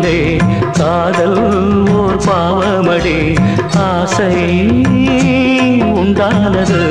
பாவமடே காதல் ஓர் பாவமடே. ஆசை உண்டானது.